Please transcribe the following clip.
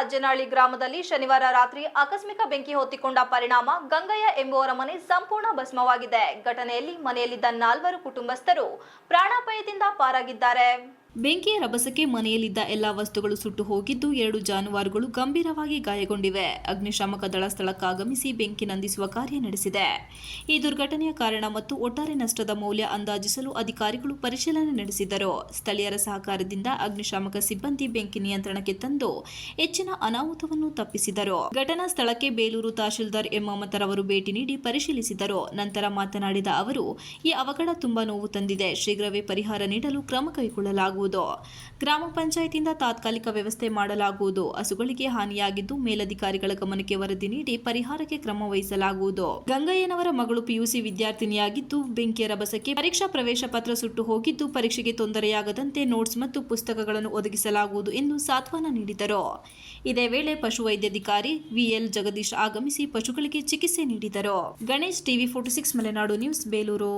ಅಜ್ಜನಹಳ್ಳಿ ಗ್ರಾಮದಲ್ಲಿ ಶನಿವಾರ ರಾತ್ರಿ ಆಕಸ್ಮಿಕ ಬೆಂಕಿ ಹೊತ್ತಿಕೊಂಡ ಪರಿಣಾಮ ಗಂಗಯ್ಯ ಎಂಬುವರ ಮನೆ ಸಂಪೂರ್ಣ ಭಸ್ಮವಾಗಿದೆ. ಘಟನೆಯಲ್ಲಿ ಮನೆಯಲ್ಲಿದ್ದ ನಾಲ್ವರು ಕುಟುಂಬಸ್ಥರು ಪ್ರಾಣಾಪಾಯದಿಂದ ಪಾರಾಗಿದ್ದಾರೆ. ಬೆಂಕಿಯ ರಭಸಕ್ಕೆ ಮನೆಯಲ್ಲಿದ್ದ ಎಲ್ಲಾ ವಸ್ತುಗಳು ಸುಟ್ಟು ಹೋಗಿದ್ದು ಎರಡು ಜಾನುವಾರುಗಳು ಗಂಭೀರವಾಗಿ ಗಾಯಗೊಂಡಿವೆ. ಅಗ್ನಿಶಾಮಕ ದಳ ಸ್ಥಳಕ್ಕಾಗಮಿಸಿ ಬೆಂಕಿ ನಂದಿಸುವ ಕಾರ್ಯ ನಡೆಸಿದೆ. ಈ ದುರ್ಘಟನೆಯ ಕಾರಣ ಮತ್ತು ಒಟ್ಟಾರೆ ನಷ್ಟದ ಮೌಲ್ಯ ಅಂದಾಜಿಸಲು ಅಧಿಕಾರಿಗಳು ಪರಿಶೀಲನೆ ನಡೆಸಿದರು. ಸ್ಥಳೀಯರ ಸಹಕಾರದಿಂದ ಅಗ್ನಿಶಾಮಕ ಸಿಬ್ಬಂದಿ ಬೆಂಕಿ ನಿಯಂತ್ರಣಕ್ಕೆ ತಂದು ಹೆಚ್ಚಿನ ಅನಾಹುತವನ್ನು ತಪ್ಪಿಸಿದರು. ಘಟನಾ ಸ್ಥಳಕ್ಕೆ ಬೇಲೂರು ತಹಶೀಲ್ದಾರ್ ಎಂ. ಮಮತರವರು ಭೇಟಿ ನೀಡಿ ಪರಿಶೀಲಿಸಿದರು. ನಂತರ ಮಾತನಾಡಿದ ಅವರು, ಈ ಅವಘಡ ತುಂಬಾ ನೋವು ತಂದಿದೆ. ಶೀಘ್ರವೇ ಪರಿಹಾರ ನೀಡಲು ಕ್ರಮ ಕೈಗೊಳ್ಳಲಾಗುವುದು. ಗ್ರಾಮ ಪಂಚಾಯತಿಯಿಂದ ತಾತ್ಕಾಲಿಕ ವ್ಯವಸ್ಥೆ ಮಾಡಲಾಗುವುದು. ಹಸುಗಳಿಗೆ ಹಾನಿಯಾಗಿದ್ದು ಮೇಲಧಿಕಾರಿಗಳ ಗಮನಕ್ಕೆ ವರದಿ ನೀಡಿ ಪರಿಹಾರಕ್ಕೆ ಕ್ರಮ ವಹಿಸಲಾಗುವುದು. ಗಂಗಯ್ಯನವರ ಮಗಳು ಪಿಯುಸಿ ವಿದ್ಯಾರ್ಥಿನಿಯಾಗಿದ್ದು, ಬೆಂಕಿಯ ರಭಸಕ್ಕೆ ಪರೀಕ್ಷಾ ಪ್ರವೇಶ ಪತ್ರ ಸುಟ್ಟು ಹೋಗಿದ್ದು, ಪರೀಕ್ಷೆಗೆ ತೊಂದರೆಯಾಗದಂತೆ ನೋಟ್ಸ್ ಮತ್ತು ಪುಸ್ತಕಗಳನ್ನು ಒದಗಿಸಲಾಗುವುದು ಎಂದು ಸಾಂತ್ವನ ನೀಡಿದರು. ಇದೇ ವೇಳೆ ಪಶುವೈದ್ಯಾಧಿಕಾರಿ ವಿಎಲ್ ಜಗದೀಶ್ ಆಗಮಿಸಿ ಪಶುಗಳಿಗೆ ಚಿಕಿತ್ಸೆ ನೀಡಿದರು. Ganesh TV forty six Malenadu news, Belur.